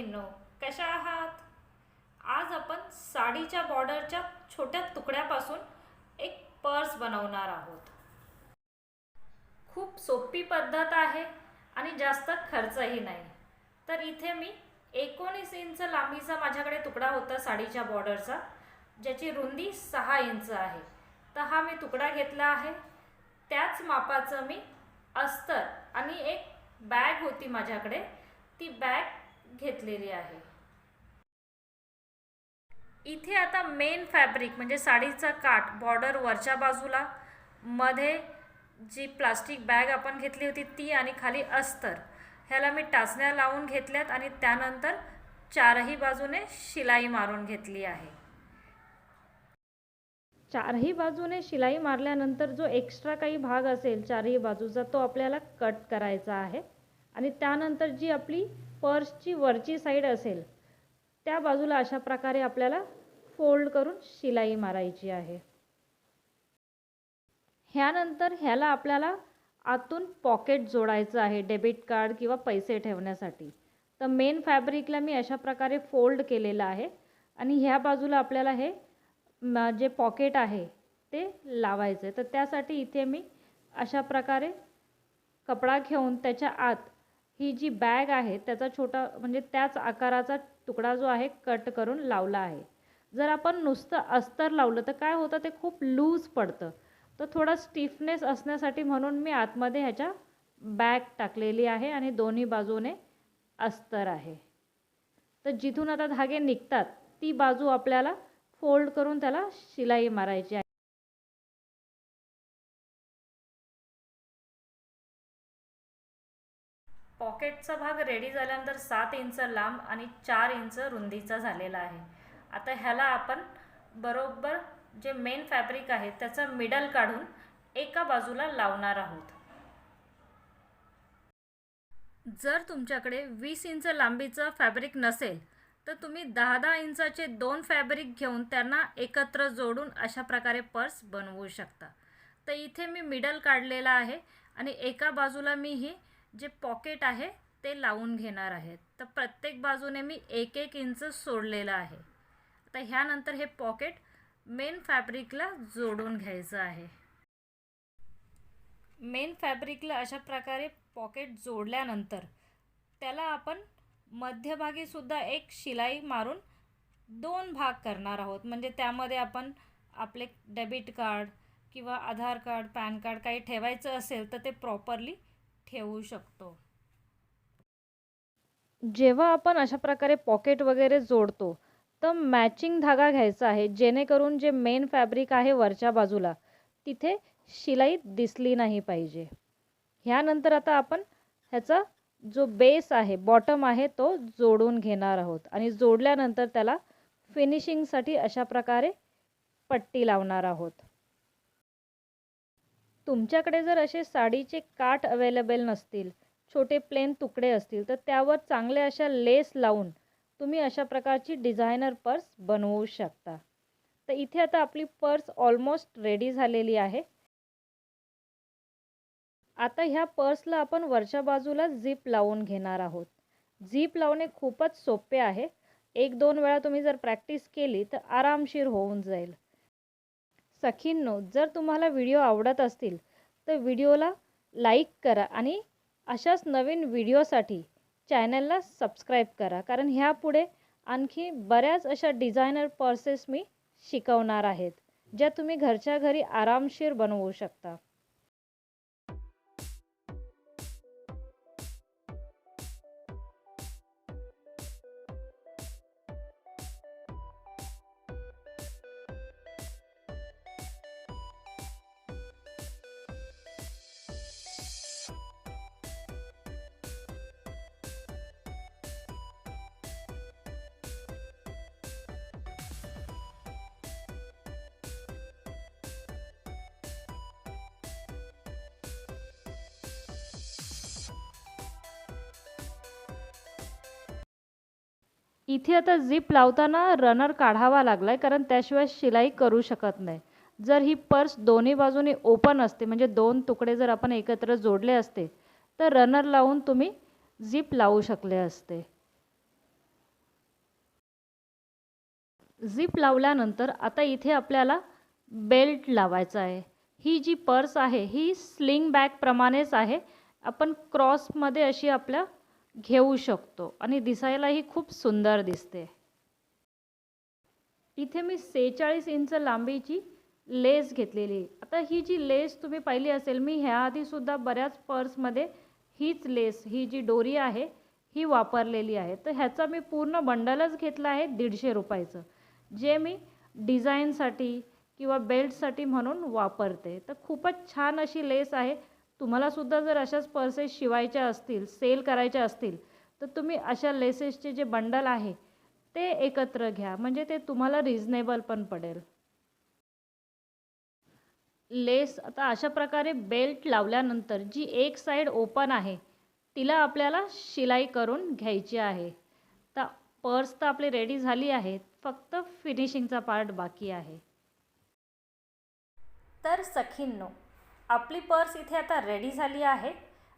सखींनो कशा आहात? आज आपण साडीच्या बॉर्डरच्या छोट्या तुकड्यापासून एक पर्स बनवणार आहोत. खूप सोपी पद्धत आहे आणि जास्त खर्चही नाही. तर इथे मी एकोणीस इंच लांबीचा माझ्याकडे तुकडा होता साडीच्या बॉर्डरचा ज्याची रुंदी सहा इंच आहे. तर हा मी तुकडा घेतला आहे. त्याच मापाचं मी अस्तर आणि एक बॅग होती माझ्याकडे. ती बॅग घेतलेली आहे. इथे आता मेन फॅब्रिक म्हणजे साडीचा काठ बॉर्डर वरच्या बाजूला मध्ये जी प्लास्टिक बॅग आपण घेतली होती ती आणि खाली अस्तर. ह्याला मी टाचण्या लावून घेतल्यात आणि त्यानंतर चारही बाजूने शिलाई मारून घेतली आहे. चारही बाजूने शिलाई मारल्यानंतर जो एक्स्ट्रा काही भाग असेल चारही बाजूचा तो आपल्याला कट करायचा आहे. आणि त्यानंतर जी आपली पर्सची वरची साईड असेल त्या बाजूला अशा प्रकारे आपल्याला फोल्ड करून शिलाई मारायची आहे. ह्यानंतर ह्याला आपल्याला आतून पॉकेट जोडायचं आहे डेबिट कार्ड किंवा पैसे ठेवण्यासाठी. तर मेन फॅब्रिकला मी अशा प्रकारे फोल्ड केलेलं आहे आणि ह्या बाजूला आपल्याला हे जे पॉकेट आहे ते लावायचं आहे तर त्यासाठी इथे मी अशा प्रकारे कपडा घेऊन त्याच्या आत ही जी बॅग आहे त्याचा छोटा म्हणजे त्याच आकाराचा तुकडा जो आहे कट करून लावला आहे. जर आपण नुसतं अस्तर लावलं तर काय होतं ते खूप लूज पडतं. तर थोडा स्टिफनेस असण्यासाठी म्हणून मी आतमध्ये ह्याच्या बॅग टाकलेली आहे आणि दोन्ही बाजूने अस्तर आहे. तर जिथून आता धागे निघतात ती बाजू आपल्याला फोल्ड करून त्याला शिलाई मारायची पॉकेटचा भाग रेडी झाल्यानंतर सात इंच लांब आणि चार इंच रुंदीचा झालेला आहे. आता ह्याला आपण बरोबर जे मेन फॅब्रिक आहे त्याचं मिडल काढून एका बाजूला लावणार आहोत. जर तुमच्याकडे वीस इंच लांबीचं फॅब्रिक नसेल तर तुम्ही दहा दहा इंचाचे दोन फॅब्रिक घेऊन त्यांना एकत्र जोडून अशा प्रकारे पर्स बनवू शकता. तर इथे मी मिडल काढलेला आहे आणि एका बाजूला मी ही जे पॉकेट आहे ते लावून घेणार आहे. तर प्रत्येक बाजूने मी एक एक इंच सोडलेलं आहे. आता ह्यानंतर हे पॉकेट मेन फॅब्रिकला जोडून घ्यायचं आहे. मेन फॅब्रिकला अशा प्रकारे पॉकेट जोडल्यानंतर त्याला आपण मध्यभागी सुद्धा एक शिलाई मारून दोन भाग करणार आहोत. म्हणजे त्यामध्ये आपण आपले डेबिट कार्ड किंवा आधार कार्ड पॅन कार्ड काही ठेवायचं असेल तर ते प्रॉपरली ठेवू शकतो. जेव्हा आपण अशा प्रकारे पॉकेट वगैरे जोडतो तर मॅचिंग धागा घ्यायचा आहे जेणेकरून जे मेन फॅब्रिक आहे वरच्या बाजूला तिथे शिलाई दिसली नाही पाहिजे. ह्यानंतर आता आपण ह्याचा जो बेस आहे बॉटम आहे तो जोडून घेणार आहोत. आणि जोडल्यानंतर त्याला फिनिशिंगसाठी अशा प्रकारे पट्टी लावणार आहोत. तुमच्याकडे जर असे साडीचे काठ अवेलेबल नसतील छोटे प्लेन तुकडे असतील तर त्यावर चांगल्या अशा लेस लावून तुम्ही अशा प्रकारची डिझायनर पर्स बनवू शकता. तर इथे आता आपली पर्स ऑलमोस्ट रेडी झालेली आहे. आता ह्या पर्सला आपण वरच्या बाजूला झीप लावून घेणार आहोत. झीप लावणे खूपच सोपे आहे. एक दोन वेळा तुम्ही जर प्रॅक्टिस केली तर आरामशीर होऊन जाईल. सखींनो जर तुम्हाला व्हिडिओ आवडत असतील तर व्हिडिओला लाईक करा आणि अशाच नवीन व्हिडिओसाठी चॅनलला सबस्क्राईब करा. कारण ह्यापुढे आणखी बऱ्याच अशा डिझायनर पर्सेस मी शिकवणार आहेत ज्या तुम्ही घरच्या घरी आरामशीर बनवू शकता. इथे आता झिप लावताना रनर काढावा लागला आहे कारण त्याशिवाय शिलाई करू शकत नाही. जर ही पर्स दोन्ही बाजूने ओपन असते म्हणजे दोन तुकडे जर आपण एकत्र जोडले असते तर रनर लावून तुम्ही झिप लावू शकले असते. झिप लावल्यानंतर आता इथे आपल्याला बेल्ट लावायचा आहे. ही जी पर्स आहे ही स्लिंग बॅगप्रमाणेच आहे. आपण क्रॉसमध्ये अशी आपल्या घेऊ शकतो. आणि दिसायलाही खूप सुंदर दिसते. इथे मी सेहेचाळीस इंच लांबीची लेस घेतलेली. आता ही जी लेस तुम्ही पाहिली असेल मी ह्याआधीसुद्धा बऱ्याच पर्समध्ये हीच लेस ही जी डोरी आहे ही वापरलेली आहे. तर ह्याचा मी पूर्ण बंडलच घेतला आहे दीडशे रुपयाचं जे मी डिझाईनसाठी किंवा बेल्टसाठी म्हणून वापरते. तर खूपच छान अशी लेस आहे. तुम्हालासुद्धा जर अशाच पर्सेस शिवायच्या असतील सेल करायच्या असतील तर तुम्ही अशा लेसेसचे जे बंडल आहे ते एकत्र घ्या. म्हणजे ते तुम्हाला रिझनेबल पण पडेल. लेस आता अशा प्रकारे बेल्ट लावल्यानंतर जी एक साईड ओपन आहे तिला आपल्याला शिलाई करून घ्यायची आहे. तर पर्स तर आपली रेडी झाली आहे फक्त फिनिशिंगचा पार्ट बाकी आहे. तर सखींनो आपली पर्स इथे आता रेडी झाली आहे.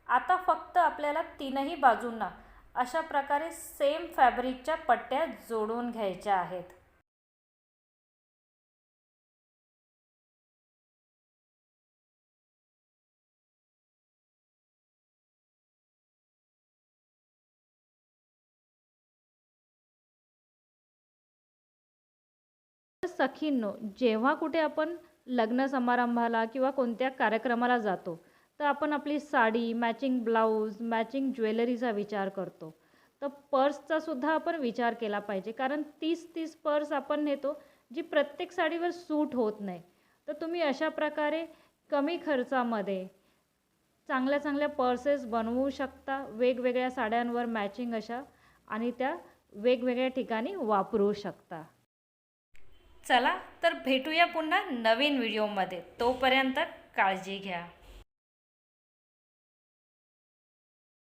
आता फक्त आपल्याला तीनही बाजूंना अशा प्रकारे सेम फॅब्रिकच्या पट्ट्या जोडून घ्यायच्या आहेत. सखींनो जेव्हा कुठे आपण लग्न समारंभाला किंवा कोणत्या कार्यक्रमाला जातो तर आपण आपली साडी मॅचिंग ब्लाऊज मॅचिंग ज्वेलरीचा विचार करतो. तर पर्सचा सुद्धा आपण विचार केला पाहिजे कारण तीस तीस पर्स आपण नेतो जी प्रत्येक साडीवर सूट होत नाही. तर तुम्ही अशा प्रकारे कमी खर्चामध्ये चांगल्या चांगल्या पर्सेस बनवू शकता वेगवेगळ्या साड्यांवर मॅचिंग अशा आणि त्या वेगवेगळ्या ठिकाणी वापरू शकता. चला तर भेटूया पुन्हा नवीन व्हिडिओमध्ये. तोपर्यंत काळजी घ्या.